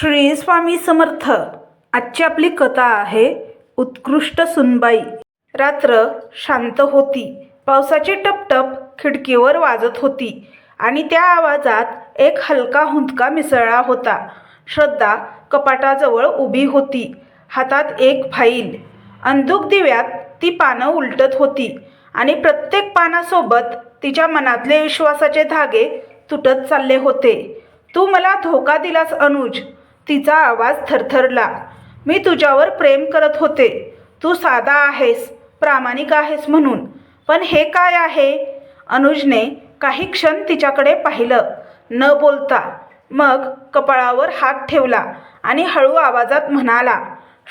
श्री स्वामी समर्थ. आजची आपली कथा आहे उत्कृष्ट सुनबाई रात्र शांत होती. पावसाची टपटप खिडकीवर वाजत होती आणि त्या आवाजात एक हलका हुंदका मिसळला होता. श्रद्धा कपाटाजवळ उभी होती. हातात एक फाईल. अंधुक दिव्यात ती पानं उलटत होती आणि प्रत्येक पानासोबत तिच्या मनातले विश्वासाचे धागे तुटत चालले होते. तू मला धोका दिलास अनुज. तिचा आवाज थरथरला. मी तुझ्यावर प्रेम करत होते. तू साधा आहेस प्रामाणिक आहेस म्हणून. पण हे काय आहे? अनुजने काही क्षण तिच्याकडे पाहिलं. न बोलता मग कपाळावर हात ठेवला आणि हळू आवाजात म्हणाला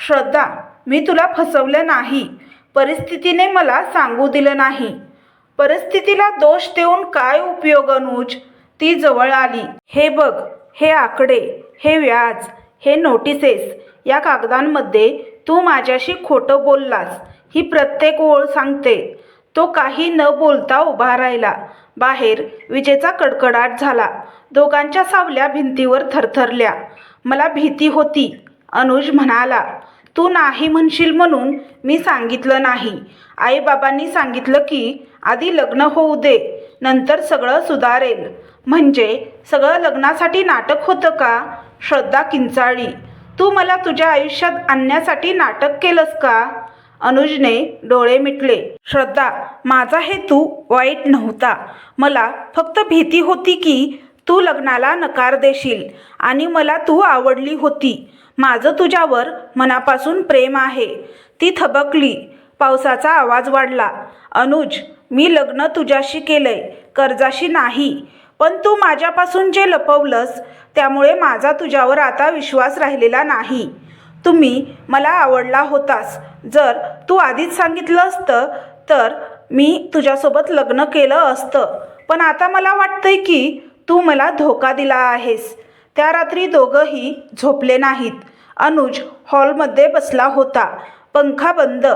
श्रद्धा मी तुला फसवलं नाही. परिस्थितीने मला सांगू दिलं नाही. परिस्थितीला दोष देऊन काय उपयोग अनुज? ती जवळ आली. हे बघ हे आकडे. हे व्याज हे नोटिसेस या कागदांमध्ये तू माझ्याशी खोटं बोललास ही प्रत्येक ओळ सांगते. तो काही न बोलता उभा राहिला. बाहेर विजेचा कडकडाट झाला. दोघांच्या सावल्या भिंतीवर थरथरल्या. मला भीती होती. अनुज म्हणाला तू नाही म्हणशील म्हणून मी सांगितलं नाही. आईबाबांनी सांगितलं की आधी लग्न होऊ दे. नंतर सगळं सुधारेल. म्हणजे सगळं लग्नासाठी नाटक होतं का? श्रद्धा किंचाळी तू मला तुझ्या आयुष्यात आणण्यासाठी नाटक केलंस का? अनुजने डोळे मिटले. श्रद्धा माझा हेतू वाईट नव्हता. मला फक्त भीती होती की तू लग्नाला नकार देशील आणि मला तू आवडली होती. माझं तुझ्यावर मनापासून प्रेम आहे. ती थबकली. पावसाचा आवाज वाढला. अनुज मी लग्न तुझ्याशी केलंय. कर्जाशी नाही. पण तू माझ्यापासून जे लपवलंस त्यामुळे माझा तुझ्यावर आता विश्वास राहिलेला नाही. तुम्ही मला आवडला होतास. जर तू आधीच सांगितलं असतं तर मी तुझ्यासोबत लग्न केलं असतं. पण आता मला वाटतंय की तू मला धोका दिला आहेस. त्या रात्री दोघंही झोपले नाहीत. अनुज हॉलमध्ये बसला होता. पंखा बंद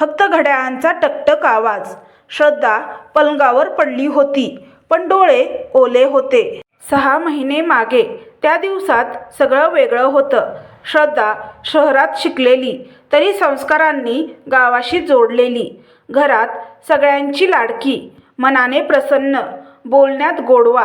फक्त घड्याळांचा टकटक आवाज. श्रद्धा पलंगावर पडली होती. पण डोळे ओले होते. सहा महिने मागे त्या दिवसात सगळं वेगळं होतं. श्रद्धा शहरात शिकलेली तरी संस्कारांनी गावाशी जोडलेली. घरात सगळ्यांची लाडकी मनाने प्रसन्न बोलण्यात गोडवा.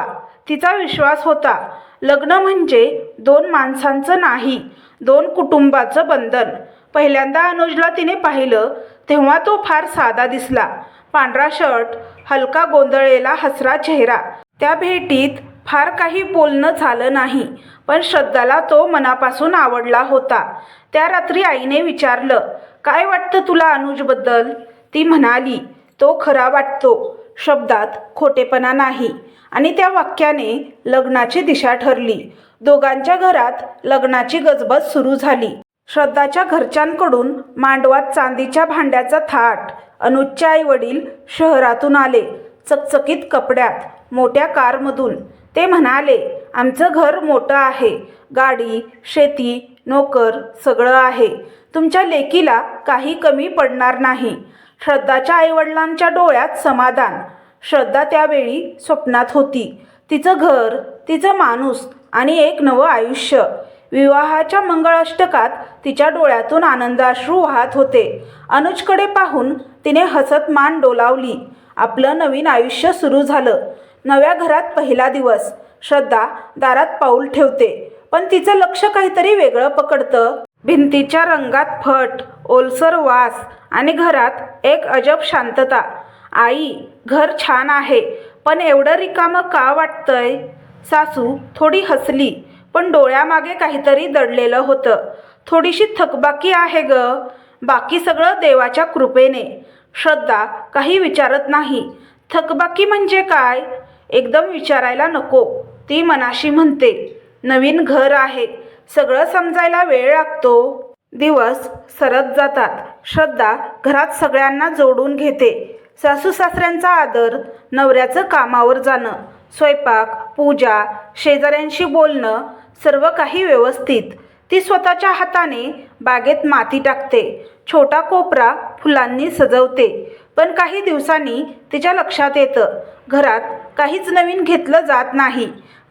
तिचा विश्वास होता. लग्न म्हणजे दोन माणसांचं नाही दोन कुटुंबाचं बंधन. पहिल्यांदा अनुजला तिने पाहिलं तेव्हा तो फार साधा दिसला. पांढरा शर्ट हलका गोंधळलेला हसरा चेहरा. त्या भेटीत फार काही बोलणं झालं नाही पण श्रद्धाला तो मनापासून आवडला होता. त्या रात्री आईने विचारलं काय वाटतं तुला अनुजबद्दल? ती म्हणाली तो खरा वाटतो. शब्दात खोटेपणा नाही. आणि त्या वाक्याने लग्नाची दिशा ठरली. दोघांच्या घरात लग्नाची गजबज सुरू झाली. श्रद्धाच्या घरच्यांकडून मांडवात चांदीच्या भांड्याचा थाट अनुजचे आई वडील शहरातून आले. चकचकीत कपड्यात मोठ्या कारमधून. ते म्हणाले आमचं घर मोठं आहे. गाडी शेती नोकर सगळं आहे. तुमच्या लेकीला काही कमी पडणार नाही. श्रद्धाच्या आईवडिलांच्या डोळ्यात समाधान. श्रद्धा त्यावेळी स्वप्नात होती. तिचं घर तिचं माणूस आणि एक नवं आयुष्य. विवाहाच्या मंगळाष्टकात तिच्या डोळ्यातून आनंदाश्रू वाहत होते. अनुजकडे पाहून तिने हसत मान डोलावली. आपलं नवीन आयुष्य सुरू झालं. नव्या घरात पहिला दिवस. श्रद्धा दारात पाऊल ठेवते. पण तिचं लक्ष काहीतरी वेगळं पकडतं. भिंतीच्या रंगात फट ओलसर वास आणि घरात एक अजब शांतता. आई घर छान आहे पण एवढं रिकामं का वाटतंय? सासू थोडी हसली. पण डोळ्यामागे काहीतरी दडलेलं होतं. थोडीशी थकबाकी आहे ग. बाकी सगळं देवाच्या कृपेने. श्रद्धा काही विचारत नाही. थकबाकी म्हणजे काय? एकदम विचारायला नको. ती मनाशी म्हणते नवीन घर आहे. सगळं समजायला वेळ लागतो. दिवस सरत जातात. श्रद्धा घरात सगळ्यांना जोडून घेते. सासू सासऱ्यांचा आदर नवऱ्याचं कामावर जाणं स्वयंपाक पूजा शेजाऱ्यांशी बोलणं सर्व काही व्यवस्थित. ती स्वतःच्या हाताने बागेत माती टाकते. छोटा कोपरा फुलांनी सजवते. पण काही दिवसांनी तिच्या लक्षात येतं घरात काहीच नवीन घेतलं जात नाही.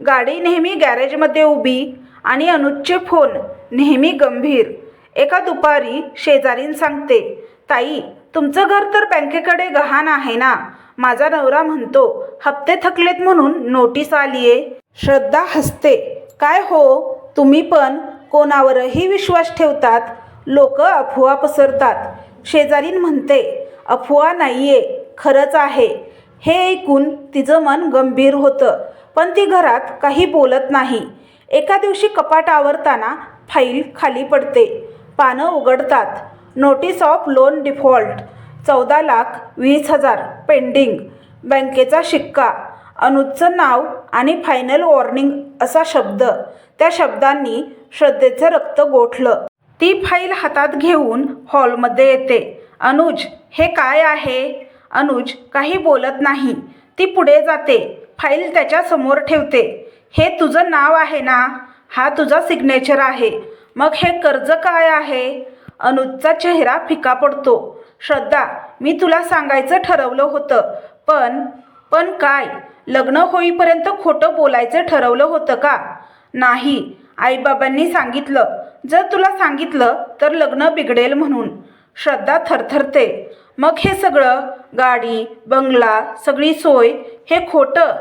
गाडी नेहमी गॅरेजमध्ये उभी आणि अनुजचे फोन नेहमी गंभीर. एका दुपारी शेजारीन सांगते ताई तुमचं घर तर बँकेकडे गहाण आहे ना? माझा नवरा म्हणतो हप्ते थकलेत म्हणून नोटीस आलीये. श्रद्धा हसते. काय हो? तुम्ही पण कोणावरही विश्वास ठेवतात लोक अफवा पसरतात. शेजारीन म्हणते अफवा नाहीये खरंच आहे. हे ऐकून तिचं मन गंभीर होतं पण ती घरात काही बोलत नाही. एका दिवशी कपाट आवरताना फाईल खाली पडते. पानं उघडतात. नोटीस ऑफ लोन डिफॉल्ट चौदा लाख वीस हजार पेंडिंग बँकेचा शिक्का. अनुजचं नाव आणि फायनल वॉर्निंग असा शब्द. त्या शब्दांनी श्रद्धेचं रक्त गोठलं. ती फाईल हातात घेऊन हॉलमध्ये येते. अनुज हे काय आहे? अनुज काही बोलत नाही. ती पुढे जाते. फाईल त्याच्यासमोर ठेवते. हे तुझं नाव आहे ना? हा तुझा सिग्नेचर आहे. मग हे कर्ज काय आहे? अनुजचा चेहरा फिका पडतो. श्रद्धा मी तुला सांगायचं ठरवलं होतं. पण पण काय? लग्न होईपर्यंत खोटं बोलायचं ठरवलं होतं का? नाही. आईबाबांनी सांगितलं जर तुला सांगितलं तर लग्न बिघडेल म्हणून. श्रद्धा थरथरते. मग हे सगळं गाडी बंगला सगळी सोय हे खोटं.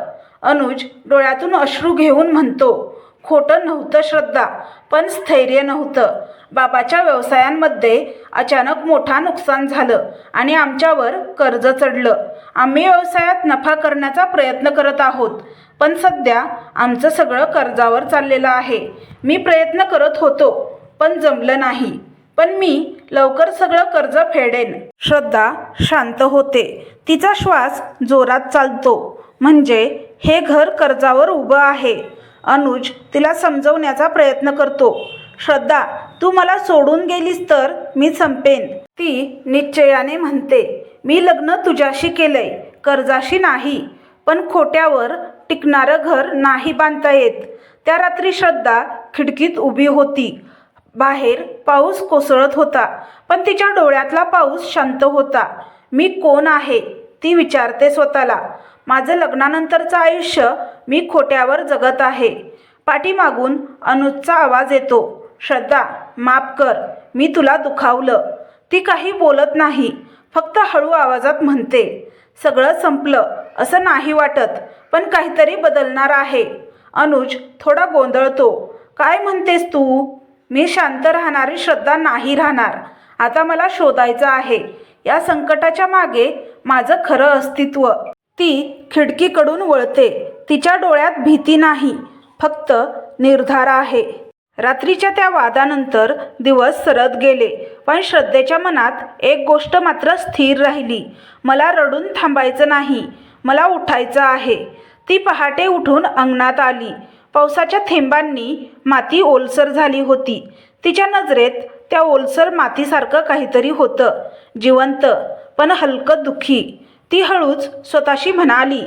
अनुज डोळ्यातून अश्रू घेऊन म्हणतो खोटं नव्हतं श्रद्धा पण स्थैर्य नव्हतं. बाबाच्या व्यवसायांमध्ये अचानक मोठा नुकसान झालं आणि आमच्यावर कर्ज चढलं. आम्ही व्यवसायात नफा करण्याचा प्रयत्न करत आहोत पण सध्या आमचं सगळं कर्जावर चाललेलं आहे. मी प्रयत्न करत होतो पण जमलं नाही. पण मी लवकर सगळं कर्ज फेडेन. श्रद्धा शांत होते. तिचा श्वास जोरात चालतो. म्हणजे हे घर कर्जावर उभं आहे. अनुज तिला समजवण्याचा प्रयत्न करतो. श्रद्धा तू मला सोडून गेलीस तर मी संपेन. ती निश्चयाने म्हणते मी लग्न तुझ्याशी केलंय कर्जाशी नाही पण खोट्यावर टिकणारं घर नाही बांधता येत. त्या रात्री श्रद्धा खिडकीत उभी होती. बाहेर पाऊस कोसळत होता पण तिच्या डोळ्यातला पाऊस शांत होता. मी कोण आहे? ती विचारते स्वतःला. माझं लग्नानंतरचं आयुष्य मी खोट्यावर जगत आहे. पाठीमागून अनुजचा आवाज येतो श्रद्धा माफ कर मी तुला दुखावलं ती काही बोलत नाही फक्त हळू आवाजात म्हणते सगळं संपलं असं नाही वाटत पण काहीतरी बदलणार आहे अनुज थोडा गोंधळतो काय म्हणतेस तू? मी शांत राहणारी श्रद्धा नाही राहणार. आता मला शोधायचं आहे. या संकटाच्या मागे माझं खरं अस्तित्व. ती खिडकीकडून वळते. तिच्या डोळ्यात भीती नाही. फक्त निर्धार आहे. रात्रीच्या त्या वादानंतर दिवस सरत गेले पण श्रद्धेच्या मनात एक गोष्ट मात्र स्थिर राहिली. मला रडून थांबायचं नाही. मला उठायचं आहे. ती पहाटे उठून अंगणात आली. पावसाच्या थेंबांनी माती ओलसर झाली होती. तिच्या नजरेत त्या ओलसर मातीसारखं काहीतरी होतं. जिवंत पण हलकं दुःखी. ती हळूच स्वतःशी म्हणाली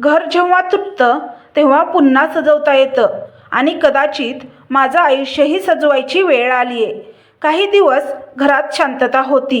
घर जेव्हा तुटतं तेव्हा पुन्हा सजवता येतं आणि कदाचित माझं आयुष्यही सजवायची वेळ आली आहे काही दिवस घरात शांतता होती.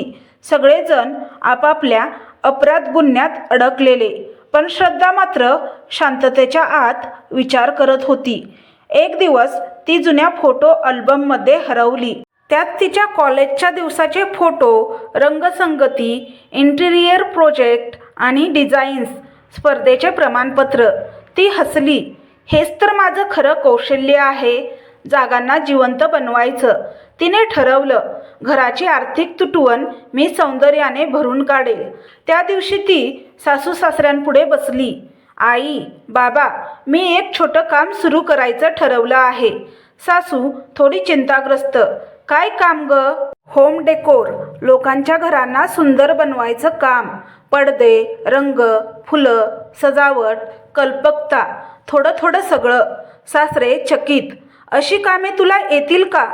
सगळेजण आपापल्या अपराध गुन्ह्यात अडकलेले पण श्रद्धा मात्र शांततेच्या आत विचार करत होती. एक दिवस ती जुन्या फोटो अल्बममध्ये हरवली. त्यात तिच्या कॉलेजच्या दिवसाचे फोटो रंगसंगती इंटिरियर प्रोजेक्ट आणि डिझाईन्स स्पर्धेचे प्रमाणपत्र ती हसली. हेच तर माझं खरं कौशल्य आहे. जागांना जिवंत बनवायचं. तिने ठरवलं घराची आर्थिक तुटवण मी सौंदर्याने भरून काढेल. त्या दिवशी ती सासू सासऱ्यांपुढे बसली. आई बाबा मी एक छोटं काम सुरू करायचं ठरवलं आहे. सासू थोडी चिंताग्रस्त. काय काम ग? Home decor. लोकांच्या घरांना सुंदर बनवायचं काम. पडदे रंग फुलं सजावट कल्पकता थोडं थोडं सगळं. सासरे चकित अशी कामे तुला येतील का?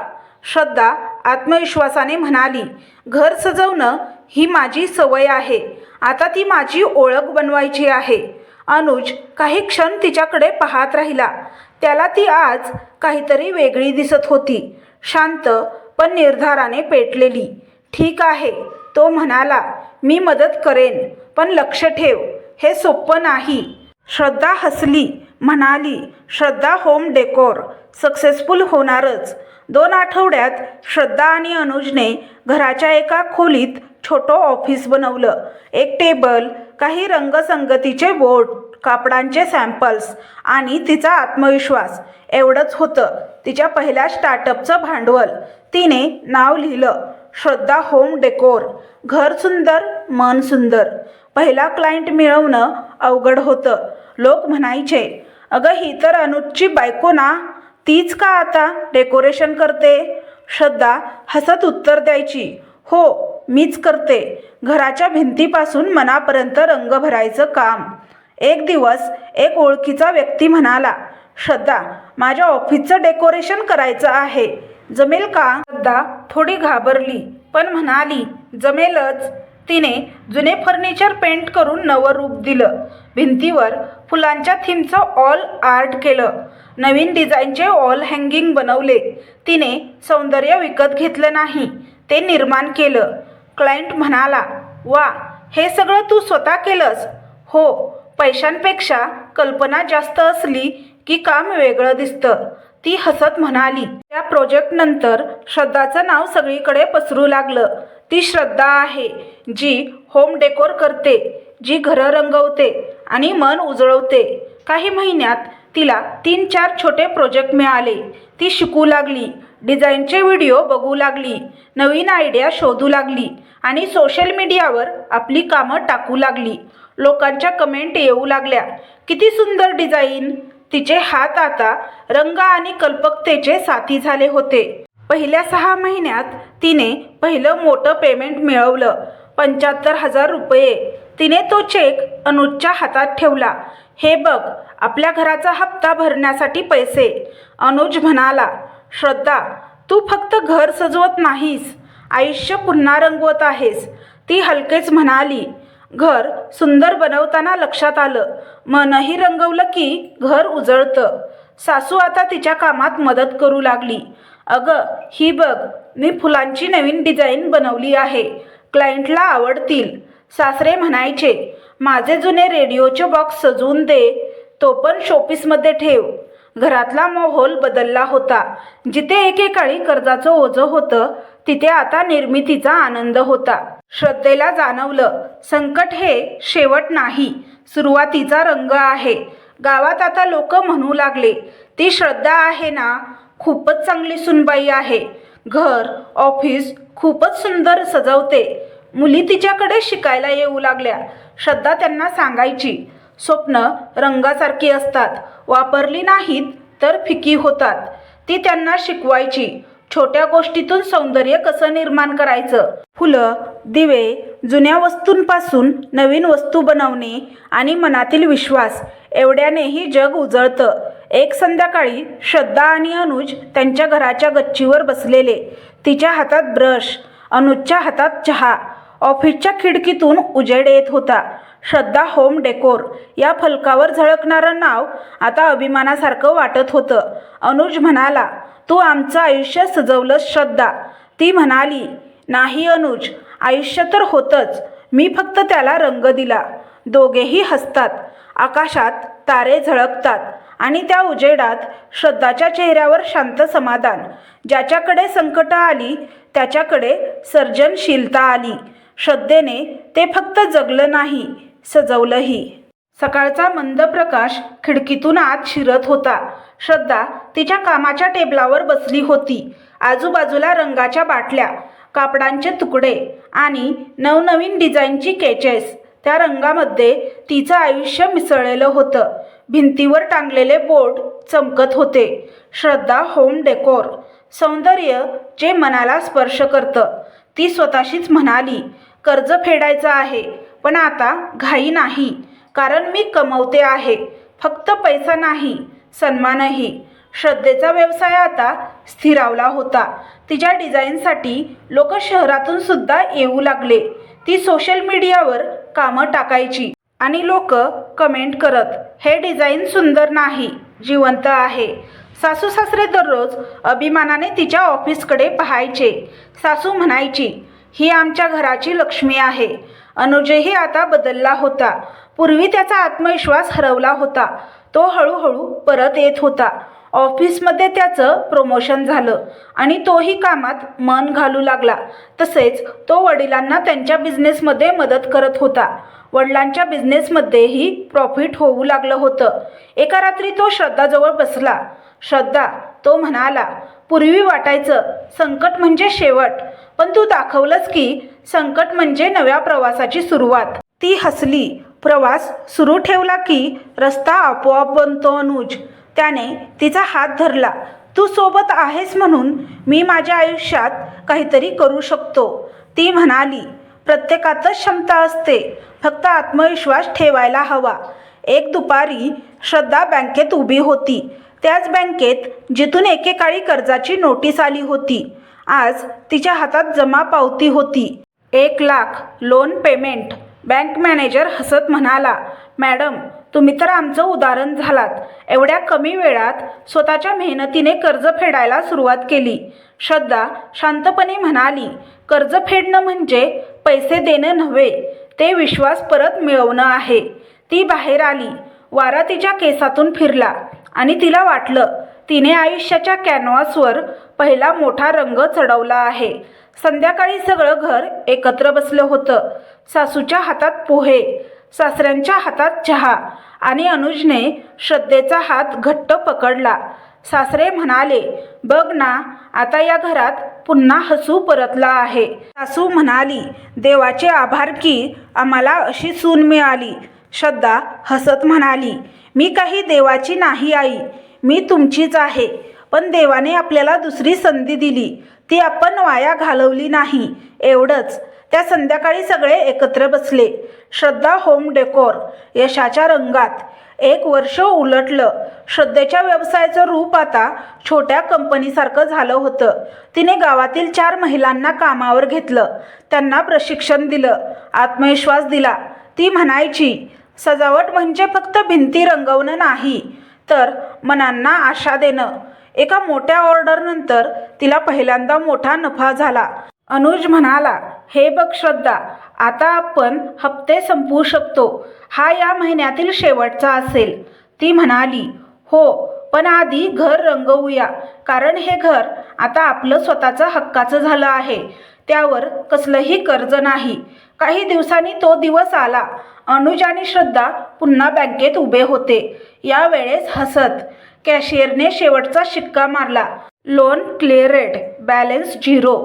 श्रद्धा आत्मविश्वासाने म्हणाली घर सजवणं ही माझी सवय आहे. आता ती माझी ओळख बनवायची आहे. अनुज काही क्षण तिच्याकडे पाहत राहिला. त्याला ती आज काहीतरी वेगळी दिसत होती. शांत पण निर्धाराने पेटलेली. ठीक आहे. तो म्हणाला मी मदत करेन पण लक्ष ठेव हे सोपं नाही. श्रद्धा हसली म्हणाली श्रद्धा होम डेकोर सक्सेसफुल होणारच. दोन आठवड्यात श्रद्धा आणि अनुजने घराच्या एका खोलीत छोटं ऑफिस बनवलं. एक टेबल काही रंगसंगतीचे बोर्ड कापडांचे सॅम्पल्स आणि तिचा आत्मविश्वास. एवढंच होतं तिच्या पहिल्या स्टार्टअपचं भांडवल. तिने नाव लिहिलं श्रद्धा होम डेकोर घर सुंदर मन सुंदर. पहिला क्लायंट मिळवणं अवघड होतं. लोक म्हणायचे अगं ही तर अनुजची बायको ना. तीच का आता डेकोरेशन करते? श्रद्धा हसत उत्तर द्यायची हो मीच करते. घराच्या भिंतीपासून मनापर्यंत रंग भरायचं काम. एक दिवस एक ओळखीचा व्यक्ती म्हणाला श्रद्धा माझ्या ऑफिसचं डेकोरेशन करायचं आहे. जमेल का? श्रद्धा थोडी घाबरली पण म्हणाली जमेलच. तिने जुने फर्निचर पेंट करून नवं रूप दिलं. भिंतीवर फुलांच्या थीमचं ऑल आर्ट केलं. नवीन डिझाईनचे ऑल हँगिंग बनवले. तिने सौंदर्य विकत घेतलं नाही ते निर्माण केलं. क्लायंट म्हणाला वा हे सगळं तू स्वतः केलंस? हो पैशांपेक्षा कल्पना जास्त असली की काम वेगळं दिसतं. ती हसत म्हणाली त्या प्रोजेक्टनंतर श्रद्धाचं नाव सगळीकडे पसरू लागलं. ती श्रद्धा आहे जी होम डेकोर करते जी घरं रंगवते आणि मन उजळवते. काही महिन्यात तिला तीन चार छोटे प्रोजेक्ट मिळाले. ती शिकू लागली डिझाईनचे व्हिडिओ बघू लागली नवीन आयडिया शोधू लागली आणि सोशल मीडियावर आपली कामं टाकू लागली. लोकांच्या कमेंट येऊ लागल्या. किती सुंदर डिझाईन तिचे हात आता रंग आणि कल्पकतेचे साथी झाले होते. पहिल्या सहा महिन्यात तिने पहिलं मोठं पेमेंट मिळवलं पंच्याहत्तर हजार रुपये. तिने तो चेक अनुजच्या हातात ठेवला. हे बघ आपल्या घराचा हप्ता भरण्यासाठी पैसे. अनुज म्हणाला श्रद्धा तू फक्त घर सजवत नाहीस आयुष्य पुन्हा रंगवत आहेस. ती हलकेच म्हणाली घर सुंदर बनवताना लक्षात आलं. मनही रंगवलं की घर उजळतं. सासू आता तिच्या कामात मदत करू लागली. अगं ही बघ मी फुलांची नवीन डिझाईन बनवली आहे. क्लायंटला आवडतील. सासरे म्हणायचे माझे जुने रेडिओचे बॉक्स सजवून दे. तो पण शोपीसमध्ये ठेव. घरातला माहोल बदलला होता. जिथे एकेकाळी कर्जाचं ओझं होतं तिथे आता निर्मितीचा आनंद होता. श्रद्धेला जाणवलं संकट हे शेवट नाही सुरुवातीचा रंग आहे. गावात आता लोक म्हणू लागले ती श्रद्धा आहे ना खूपच चांगली सुनबाई आहे. घर ऑफिस खूपच सुंदर सजवते. मुली तिच्याकडे शिकायला येऊ लागल्या. श्रद्धा त्यांना सांगायची. स्वप्न रंगासारखी असतात. वापरली नाहीत तर फिकी होतात. ती त्यांना शिकवायची. छोट्या गोष्टीतून सौंदर्य कसं निर्माण करायचं? फुलं दिवे जुन्या वस्तूंपासून नवीन वस्तू बनवणे आणि मनातील विश्वास एवढ्यानेही जग उजळतं. एक संध्याकाळी श्रद्धा आणि अनुज त्यांच्या घराच्या गच्चीवर बसलेले. तिच्या हातात ब्रश अनुजच्या हातात चहा. ऑफिसच्या खिडकीतून उजेड येत होता. Shraddha home decor. या फलकावर झळकणारं नाव आता अभिमानासारखं वाटत होतं. अनुज म्हणाला तू आमचं आयुष्य सजवलं श्रद्धा. ती म्हणाली नाही अनुज आयुष्य तर होतंच. मी फक्त त्याला रंग दिला. दोघेही हसतात. आकाशात तारे झळकतात आणि त्या उजेडात श्रद्धाच्या चेहऱ्यावर शांत समाधान. ज्याच्याकडे संकटं आली त्याच्याकडे सर्जनशीलता आली. श्रद्धेने ते फक्त जगलं नाही सजवलंही. सकाळचा मंद प्रकाश खिडकीतून आत शिरत होता. श्रद्धा तिच्या कामाच्या टेबलावर बसली होती. आजूबाजूला रंगाच्या बाटल्या कापडांचे तुकडे आणि नवनवीन डिझाईनची केचेस. त्या रंगामध्ये तिचं आयुष्य मिसळलेलं होतं. भिंतीवर टांगलेले बोर्ड चमकत होते. श्रद्धा होम डेकोर सौंदर्य जे मनाला स्पर्श करतं. ती स्वतःशीच म्हणाली कर्ज फेडायचं आहे. पण आता घाई नाही. कारण मी कमवते आहे. फक्त पैसा नाही सन्मानही. श्रद्धेचा व्यवसाय आता स्थिरावला होता. तिच्या डिझाईनसाठी लोक शहरातून सुद्धा येऊ लागले. ती सोशल मीडियावर कामं टाकायची आणि लोक कमेंट करत हे डिझाईन सुंदर नाही जिवंत आहे. सासू सासरे दररोज अभिमानाने तिच्या ऑफिसकडे पाहायचे. सासू म्हणायची ही आमच्या घराची लक्ष्मी आहे. अनुजही आता बदलला होता. पूर्वी त्याचा आत्मविश्वास हरवला होता. तो हळूहळू परत येत होता. ऑफिसमध्ये त्याचं प्रमोशन झालं आणि तोही कामात मन घालू लागला. तसेच तो वडिलांना त्यांच्या बिझनेसमध्ये मदत करत होता. वडिलांच्या बिझनेसमध्येही प्रॉफिट होऊ लागलं होतं. एका रात्री तो श्रद्धाजवळ बसला. श्रद्धा तो म्हणाला पूर्वी वाटायचं संकट म्हणजे शेवट. पण तू दाखवलंस की संकट म्हणजे नव्या प्रवासाची सुरुवात. ती हसली. प्रवास सुरू ठेवला की रस्ता आपोआप बनतो अनुज. त्याने तिचा हात धरला. तू सोबत आहेस म्हणून मी माझ्या आयुष्यात काहीतरी करू शकतो ती म्हणाली. प्रत्येकातच क्षमता असते. फक्त आत्मविश्वास ठेवायला हवा. एक दुपारी श्रद्धा बँकेत उभी होती. त्याच बँकेत जिथून एकेकाळी कर्जाची नोटीस आली होती. आज तिच्या हातात जमा पावती होती. एक lakh loan payment bank manager हसत म्हणाला मॅडम तुम्ही तर आमचं उदाहरण झालात. एवढ्या कमी वेळात स्वतःच्या मेहनतीने कर्ज फेडायला सुरुवात केली. श्रद्धा शांतपणे म्हणाली कर्ज फेडणं म्हणजे पैसे देणं नव्हे ते विश्वास परत मिळवणं आहे. ती बाहेर आली. वारा तिच्या केसातून फिरला आणि तिला वाटलं तिने आयुष्याच्या कॅनव्हासवर पहिला मोठा रंग चढवला आहे. संध्याकाळी सगळं घर एकत्र बसलं होतं. सासूच्या हातात पोहे सासऱ्यांच्या हातात चहा आणि अनुजने श्रद्धेचा हात घट्ट पकडला. सासरे म्हणाले बघ ना आता या घरात पुन्हा हसू परतला आहे. सासू म्हणाली देवाचे आभार की आम्हाला अशी सून मिळाली. श्रद्धा हसत म्हणाली मी काही देवाची नाही आई. मी तुमचीच आहे. पण देवाने आपल्याला दुसरी संधी दिली. ती आपण वाया घालवली नाही. एवढंच. त्या संध्याकाळी सगळे एकत्र बसले. श्रद्धा होम डेकोर यशाच्या रंगात. एक वर्ष उलटलं. श्रद्धेच्या व्यवसायाचं रूप आता छोट्या कंपनीसारखं झालं होतं. तिने गावातील चार महिलांना कामावर घेतलं. त्यांना प्रशिक्षण दिलं. आत्मविश्वास दिला. ती म्हणायची सजावट म्हणजे फक्त भिंती रंगवणं नाही तर मनांना आशा देणं. एका मोठ्या ऑर्डरनंतर तिला पहिल्यांदा मोठा नफा झाला. अनुज म्हणाला हे बघ श्रद्धा आता आपण हप्ते संपवू शकतो. हा या महिन्यातील शेवटचा असेल. ती म्हणाली हो पण आधी घर रंगवूया. कारण हे घर आता आपलं स्वतःचं हक्काचं झालं आहे. त्यावर कसलंही कर्ज नाही. काही दिवसांनी तो दिवस आला. अनुज आणि श्रद्धा पुन्हा बँकेत उभे होते. यावेळेस हसत कॅशियरने शेवटचा शिक्का मारला. Loan cleared balance zero.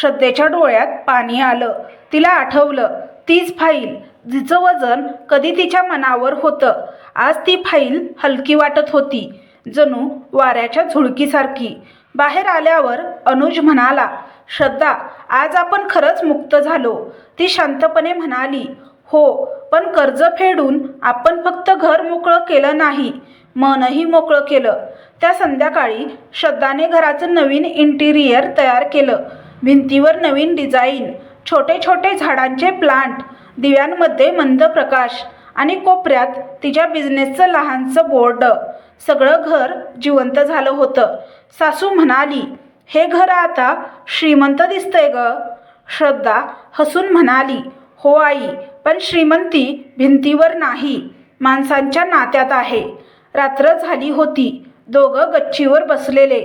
श्रद्धेच्या डोळ्यात पाणी आलं. तिला आठवलं तीच फाईल जिचं वजन कधी तिच्या मनावर होतं. आज ती फाईल हलकी वाटत होती. जणू वाऱ्याच्या झुळकीसारखी. बाहेर आल्यावर अनुज म्हणाला श्रद्धा आज आपण खरंच मुक्त झालो. ती शांतपणे म्हणाली हो पण कर्ज फेडून आपण फक्त घर मोकळं केलं नाही. मनही मोकळं केलं. त्या संध्याकाळी श्रद्धाने घराचं नवीन इंटिरियर तयार केलं. भिंतीवर नवीन डिझाईन छोटे छोटे झाडांचे प्लांट दिव्यांमध्ये मंद प्रकाश आणि कोपऱ्यात तिच्या बिझनेसचं लहानसं बोर्ड सगळं घर जिवंत झालं होतं. सासू म्हणाली हे घर आता श्रीमंत दिसतंय ग. श्रद्धा हसून म्हणाली हो आई पण श्रीमंती भिंतीवर नाही. माणसांच्या नात्यात आहे. रात्र झाली होती. दोघं गच्चीवर बसलेले.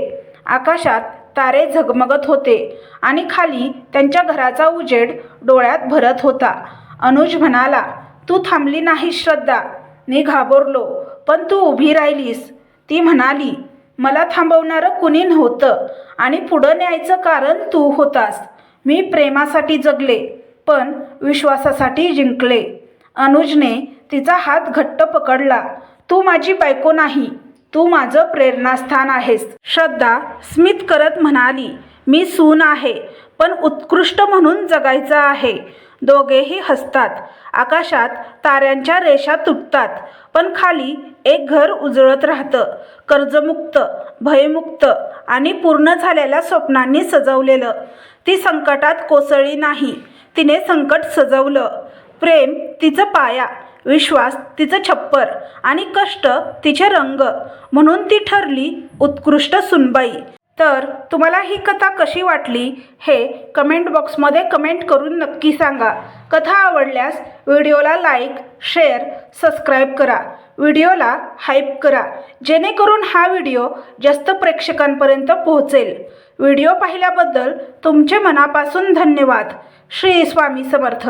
आकाशात तारे झगमगत होते आणि खाली त्यांच्या घराचा उजेड डोळ्यात भरत होता. अनुज म्हणाला तू थांबली नाही श्रद्धा. मी घाबरलो पण तू उभी राहिलीस. ती म्हणाली मला थांबवणारं कुणी नव्हतं आणि पुढं न्यायचं कारण तू होतास. मी प्रेमासाठी जगले पण विश्वासासाठी जिंकले. अनुजने तिचा हात घट्ट पकडला. तू माझी बायको नाही तू माझं प्रेरणास्थान आहेस. श्रद्धा स्मित करत म्हणाली मी सून आहे पण उत्कृष्ट म्हणून जगायचं आहे. दोघेही हसतात आकाशात ताऱ्यांच्या रेषा तुटतात पण खाली एक घर उजळत राहतं. कर्जमुक्त भयमुक्त आणि पूर्ण झालेल्या स्वप्नांनी सजवलेलं. ती संकटात कोसळली नाही तिने संकट सजवलं. प्रेम तिचं पाया विश्वास तिचं छप्पर आणि कष्ट तिचे रंग. म्हणून ती ठरली उत्कृष्ट सुनबाई. तर तुम्हाला ही कथा कशी वाटली हे कमेंट बॉक्समध्ये कमेंट करून नक्की सांगा. कथा आवडल्यास व्हिडिओला लाईक शेअर सबस्क्राईब करा. व्हिडिओला हाईप करा जेणेकरून हा व्हिडिओ जास्त प्रेक्षकांपर्यंत पोहोचेल. व्हिडिओ पाहिल्याबद्दल तुमचे मनापासून धन्यवाद. श्री स्वामी समर्थ.